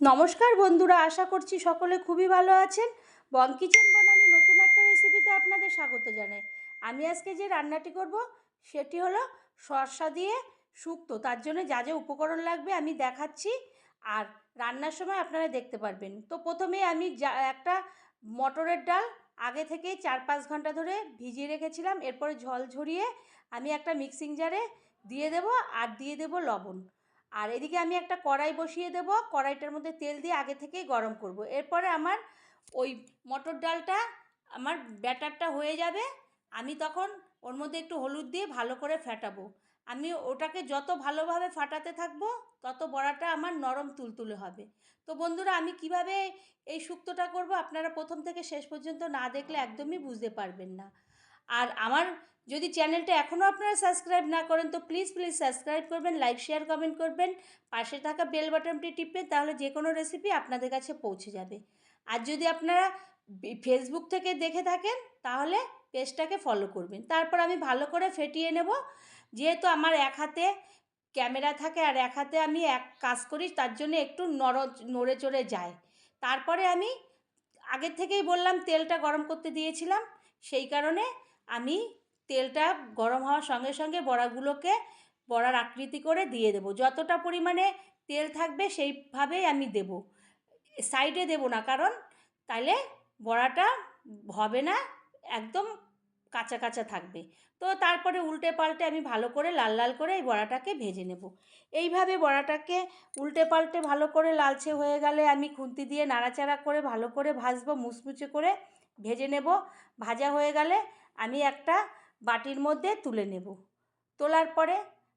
নমস্কার বন্ধুরা, আশা করছি সকলে খুবই ভালো আছেন। বং কিচেন বনানি নতুন একটা রেসিপিতে আপনাদের স্বাগত জানাই। আমি আজকে যে রান্নাটি করব, সেটি হলো শসা দিয়ে শুক্তো। তার জন্য যা যা উপকরণ লাগবে আমি দেখাচ্ছি আর রান্নার সময় আপনারা দেখতে পারবেন। তো প্রথমে আমি একটা মটরের ডাল আগে থেকে চার পাঁচ ঘণ্টা ধরে ভিজিয়ে রেখেছিলাম। এরপরে জল ঝরিয়ে আমি একটা মিক্সিং জারে দিয়ে দেব আর দিয়ে দেব লবণ। আর এদিকে আমি একটা কড়াই বসিয়ে দেব। কড়াইটার মধ্যে তেল দিয়ে আগে থেকেই গরম করব। এরপরে আমার ওই মটর ডালটা, আমার ব্যাটারটা হয়ে যাবে। আমি তখন ওর মধ্যে একটু হলুদ দিয়ে ভালো করে ফেটাবো। আমি ওটাকে যত ভালোভাবে ফাটাতে থাকব, তত বড়াটা আমার নরম তুলতুলে হবে। তো বন্ধুরা, আমি কীভাবে এই শুক্তোটা করব আপনারা প্রথম থেকে শেষ পর্যন্ত না দেখলে একদমই বুঝতে পারবেন না। আর আমার যদি চ্যানেলটা এখনও আপনারা সাবস্ক্রাইব না করেন, তো প্লিজ প্লিজ সাবস্ক্রাইব করবেন লাইক শেয়ার কমেন্ট করবেন, পাশে থাকা বেল বাটনটি টিপবেন, তাহলে যে কোনো রেসিপি আপনাদের কাছে পৌঁছে যাবে। আর যদি আপনারা ফেসবুক থেকে দেখে থাকেন, তাহলে পেজটাকে ফলো করবেন। তারপর আমি ভালো করে ফেটিয়ে নেব। যেহেতু আমার এক হাতে ক্যামেরা থাকে আর এক হাতে আমি এক কাজ করি, তার জন্য একটু নর নড়ে চড়ে যায়। তারপরে আমি আগের থেকেই বললাম, তেলটা গরম করতে দিয়েছিলাম, সেই কারণে আমি তেলটা গরম হওয়ার সঙ্গে সঙ্গে বড়াগুলোকে বড়ার আকৃতি করে দিয়ে দেবো। যতটা পরিমাণে তেল থাকবে সেইভাবেই আমি দেব। সাইডে দেব না, কারণ তাহলে বড়াটা হবে না, একদম কাঁচা কাঁচা থাকবে। তো তারপরে উল্টে পাল্টে আমি ভালো করে লাল লাল করে এই বড়াটাকে ভেজে নেব। এইভাবে বড়াটাকে উল্টে পাল্টে ভালো করে লালচে হয়ে গেলে আমি খুন্তি দিয়ে নাড়াচাড়া করে ভালো করে ভাজবো, মুচমুচে করে ভেজে নেব। ভাজা হয়ে গেলে আমি একটা বাটির মধ্যে তুলে নেব। তোলার পরে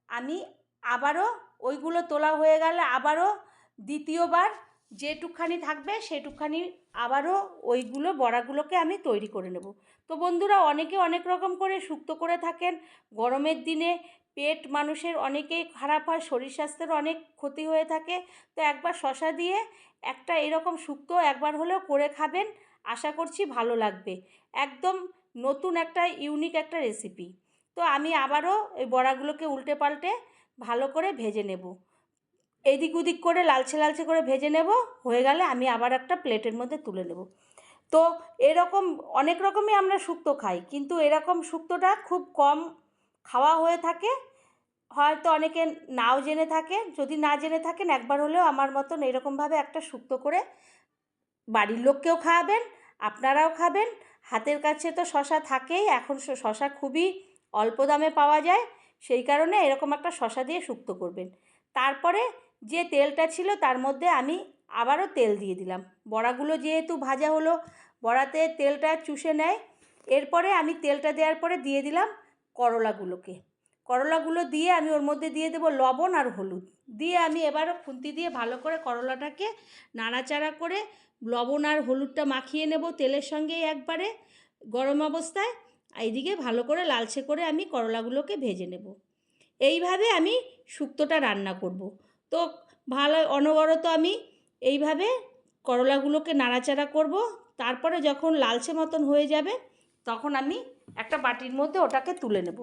আমি আবারও ওইগুলো তোলা হয়ে গেলে আবারও দ্বিতীয়বার যেটুকখানি থাকবে সেটুকখানি আবারও ওইগুলো বড়াগুলোকে আমি তৈরি করে নেব। তো বন্ধুরা, অনেকে অনেক রকম করে শুক্তো করে থাকেন। গরমের দিনে পেট মানুষের অনেকেই খারাপ হয়, শরীর স্বাস্থ্যের অনেক ক্ষতি হয়ে থাকে। তো একবার শশা দিয়ে একটা এরকম শুক্তো একবার হলেও করে খাবেন। আশা করছি ভালো লাগবে। একদম নতুন একটা ইউনিক একটা রেসিপি তো আমি আবারও এই বড়াগুলোকে উল্টে পাল্টে ভালো করে ভেজে নেব। এদিক ওদিক করে লালচে লালচে করে ভেজে নেব, হয়ে গেলে আমি আবার একটা প্লেটের মধ্যে তুলে নেব। তো এরকম অনেক রকমই আমরা শুক্তো খাই, কিন্তু এরকম শুক্তোটা খুব কম খাওয়া হয়ে থাকে। হয়তো অনেকে নাও জেনে থাকে, যদি না জেনে থাকেন একবার হলেও আমার মতন এরকমভাবে একটা শুক্তো করে বাড়ির লোককেও খাওয়াবেন, আপনারাও খাবেন। হাতের কাছে তো শশা থাকেই, এখন শশা খুবই অল্প দামে পাওয়া যায়, সেই কারণে এরকম একটা শশা দিয়ে শুক্তো করবেন। তারপরে যে তেলটা ছিল তার মধ্যে আমি আবারও তেল দিয়ে দিলাম। বড়াগুলো যেহেতু ভাজা হলো, বড়াতে তেলটা চুষে নেয়। এরপরে আমি তেলটা দেওয়ার পরে দিয়ে দিলাম করলাগুলোকে। করলাগুলো দিয়ে আমি ওর মধ্যে দিয়ে দেবো লবণ আর হলুদ। দিয়ে আমি এবারও খুন্তি দিয়ে ভালো করে করলাটাকে নাড়াচাড়া করে লবণ আর হলুদটা মাখিয়ে নেব তেলের সঙ্গেই একবারে গরম অবস্থায়। এইদিকে ভালো করে লালচে করে আমি করলাগুলোকে ভেজে নেব। এইভাবে আমি শুক্তোটা রান্না করব। তো ভালো অনবরত আমি এইভাবে করলাগুলোকে নাড়াচাড়া করব। তারপরে যখন লালচে মতন হয়ে যাবে তখন আমি একটা বাটির মধ্যে ওটাকে তুলে নেব।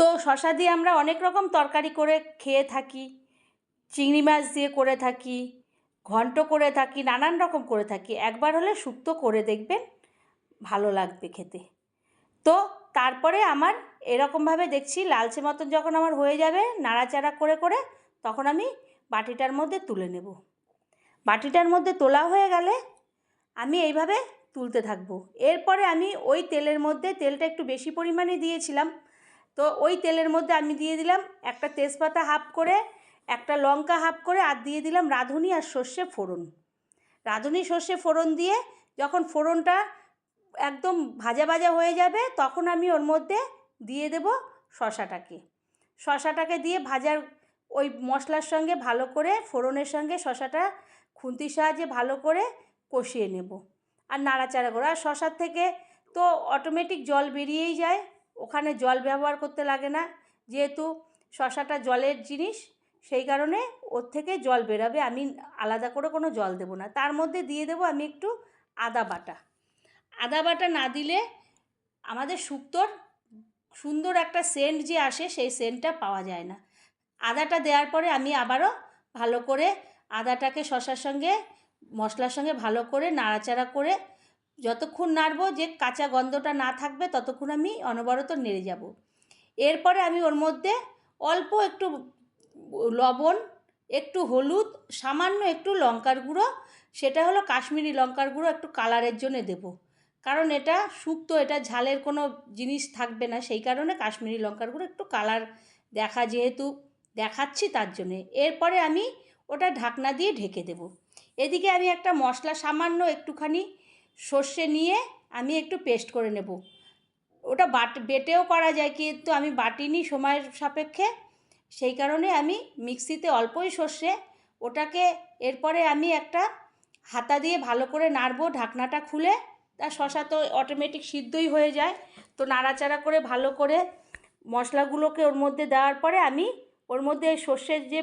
তো শশা দিয়ে আমরা অনেক রকম তরকারি করে খেয়ে থাকি, চিংড়ি মাছ দিয়ে করে থাকি, ঘন্ট করে থাকি, নানান রকম করে থাকি। একবার হলে শুক্তো করে দেখবেন ভালো লাগবে খেতে। তো তারপরে আমার এরকমভাবে দেখছি, লালচে মতন যখন আমার হয়ে যাবে, নাড়াচাড়া করে করে তখন আমি বাটিটার মধ্যে তুলে নেব। বাটিটার মধ্যে তোলা হয়ে গেলে আমি এইভাবে তুলতে থাকব। এরপরে আমি ওই তেলের মধ্যে, তেলটা একটু বেশি পরিমাণে দিয়েছিলাম তো ওই তেলের মধ্যে আমি দিয়ে দিলাম একটা তেজপাতা হাফ করে, একটা লঙ্কা হাফ করে আর দিয়ে দিলাম রাঁধুনি আর সর্ষে ফোড়ন। রাঁধুনি, সর্ষে ফোড়ন দিয়ে যখন ফোড়নটা একদম ভাজা ভাজা হয়ে যাবে তখন আমি ওর মধ্যে দিয়ে দেব শশাটাকে। শশাটাকে দিয়ে ভাজার ওই মশলার সঙ্গে ভালো করে, ফোড়নের সঙ্গে শশাটা খুন্তির সাহায্যে ভালো করে কষিয়ে নেব। আর নাড়াচাড়া করে আর শশার থেকে তো অটোমেটিক জল বেরিয়েই যায়। ওখানে জল ব্যবহার করতে লাগে না। যেহেতু শশাটা জলের জিনিস, সেই কারণে ওর থেকে জল বেরাবে। আমি আলাদা করে কোনো জল দেবো না। তার মধ্যে দিয়ে দেবো আমি একটু আদা বাটা। আদা বাটা না দিলে আমাদের শুক্তোর সুন্দর একটা সেন্ট যে আসে, সেই সেন্টটা পাওয়া যায় না। আদাটা দেওয়ার পরে আমি আবারও ভালো করে আদাটাকে শশার সঙ্গে, মশলার সঙ্গে ভালো করে নাড়াচাড়া করে যতক্ষণ নাড়বো যে কাঁচা গন্ধটা না থাকবে, ততক্ষণ আমি অনবরত নেড়ে যাব। এরপরে আমি ওর মধ্যে অল্প একটু লবণ, একটু হলুদ, সামান্য একটু লঙ্কার গুঁড়ো, সেটা হলো কাশ্মীরি লঙ্কার গুঁড়ো একটু কালারের জন্য দেব। কারণ এটা শুক্তো, এটা ঝালের কোনো জিনিস থাকবে না, সেই কারণে কাশ্মীরি লঙ্কার গুঁড়ো একটু কালার দেখা যেহেতু দেখাচ্ছি তার জন্যে। এরপরে আমি ওটা ঢাকনা দিয়ে ঢেকে দেব। এদিকে আমি একটা মশলা সামান্য একটুখানি সর্ষে নিয়ে আমি একটু পেস্ট করে নেব। ওটা বাট, বেটেও করা যায় কিন্তু আমি বাটিনি সময়ের সাপেক্ষে। সেই কারণে আমি মিক্সিতে অল্পই সর্ষে, ওটাকে এরপরে আমি একটা হাতা দিয়ে ভালো করে নাড়বো ঢাকনাটা খুলে। তা শশা তো অটোমেটিক সিদ্ধই হয়ে যায়। তো নাড়াচাড়া করে ভালো করে মশলাগুলোকে ওর মধ্যে দেওয়ার পরে আমি ওর মধ্যে সর্ষের যে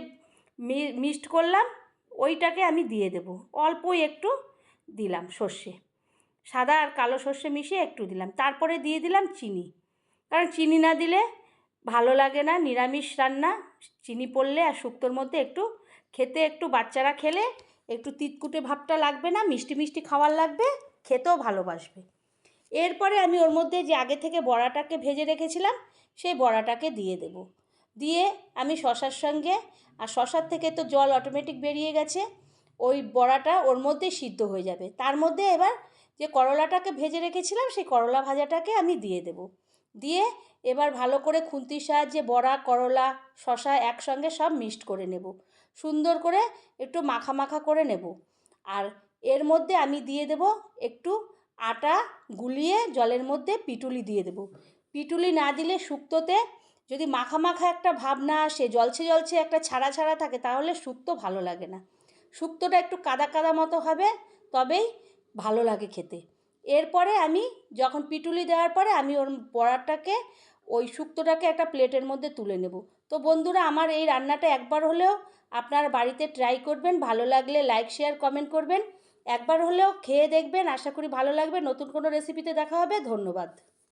মিক্সড করলাম, ওইটাকে আমি দিয়ে দেবো। অল্পই একটু দিলাম সর্ষে। সাদা আর কালো সর্ষে মিশিয়ে একটু দিলাম। তারপরে দিয়ে দিলাম চিনি। কারণ চিনি না দিলে ভালো লাগে না, নিরামিষ রান্না। চিনি পড়লে আর শুক্তোর মধ্যে একটু খেতে একটু বাচ্চারা খেলে একটু তিতকুটে ভাবটা লাগবে না, মিষ্টি মিষ্টি খাওয়ার লাগবে, খেতেও ভালোবাসবে। এরপরে আমি ওর মধ্যে যে আগে থেকে বড়াটাকে ভেজে রেখেছিলাম, সেই বড়াটাকে দিয়ে দেব। দিয়ে আমি শশার সঙ্গে, আর শশার থেকে তো জল অটোমেটিক বেরিয়ে গেছে, ওই বড়াটা ওর মধ্যেই সিদ্ধ হয়ে যাবে। তার মধ্যে এবার যে করলাটাকে ভেজে রেখেছিলাম, সেই করলা ভাজাটাকে আমি দিয়ে দেব। দিয়ে এবার ভালো করে খুন্তির সাহায্যে বড়া, করলা শশা একসঙ্গে সব মিক্সড করে নেব। সুন্দর করে একটু মাখা মাখা করে নেব। আর এর মধ্যে আমি দিয়ে দেব একটু আটা গুলিয়ে জলের মধ্যে পিটুলি দিয়ে দেব। পিটুলি না দিলে শুক্তোতে যদি মাখা মাখা একটা ভাব না আসে, জলছে জলছে একটা ছাড়া ছাড়া থাকে, তাহলে শুক্তো ভালো লাগে না। শুক্তোটা একটু কাদা কাদা মতো হবে, তবেই ভালো লাগে খেতে। এরপরে আমি যখন পিটুলি দেওয়ার পরে আমি ওর বড়াটাকে ওই শুক্তোটাকে একটা প্লেটের মধ্যে তুলে নেব। তো বন্ধুরা, আমার এই রান্নাটা একবার হলেও আপনার বাড়িতে ট্রাই করবেন, ভালো লাগলে লাইক শেয়ার কমেন্ট করবেন। একবার হলেও খেয়ে দেখবেন, আশা করি ভালো লাগবে। নতুন কোনো রেসিপিতে দেখা হবে। ধন্যবাদ।